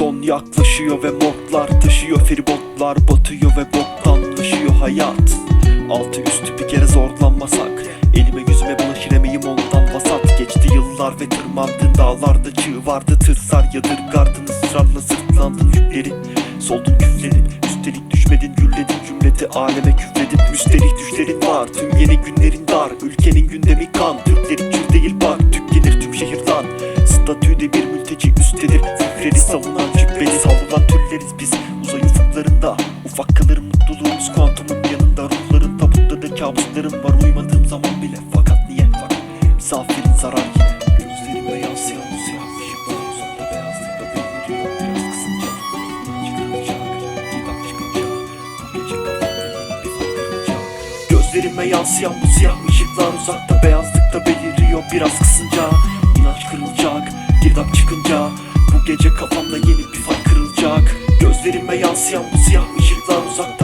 Son yaklaşıyor ve mortlar taşıyor. Feribotlar Batıyor ve boktanlaşıyor hayat. Altı üstü bir kere zorlanmasak Elime yüzüme bulaşır emeğim ondan vasat. Geçti yıllar ve tırmandın dağlarda çığ vardı. Tırsar yadırgardın ısrarla sırtlandın yüklerin Soldun küfledin üstelik düşmedin gülledin. Cümleti aleme küfredip müsterih düşlerin var. Tüm yeni günlerin dar ülkenin gündemi kan. Türklerin Fikleri savunan cübbeli savrulan türleriz biz Uzay ufuklarında ufak kalır mutluluğumuz Kuantumun yanında ruhların tabuttadır Kabuslarım var uyumadığım zaman bile Fakat niye bak misafirin zarar yine Gözlerime yansıyan bu siyah Gözlerime yansıyan bu siyah ışıklar Uzakta beyazlıkta beliriyor biraz kısınca İnanç kırılacak girdap çıkınca gece kafamda yeni bir fark kırılacak. Gözlerime yansıyan bu siyah ışıklar Uzakta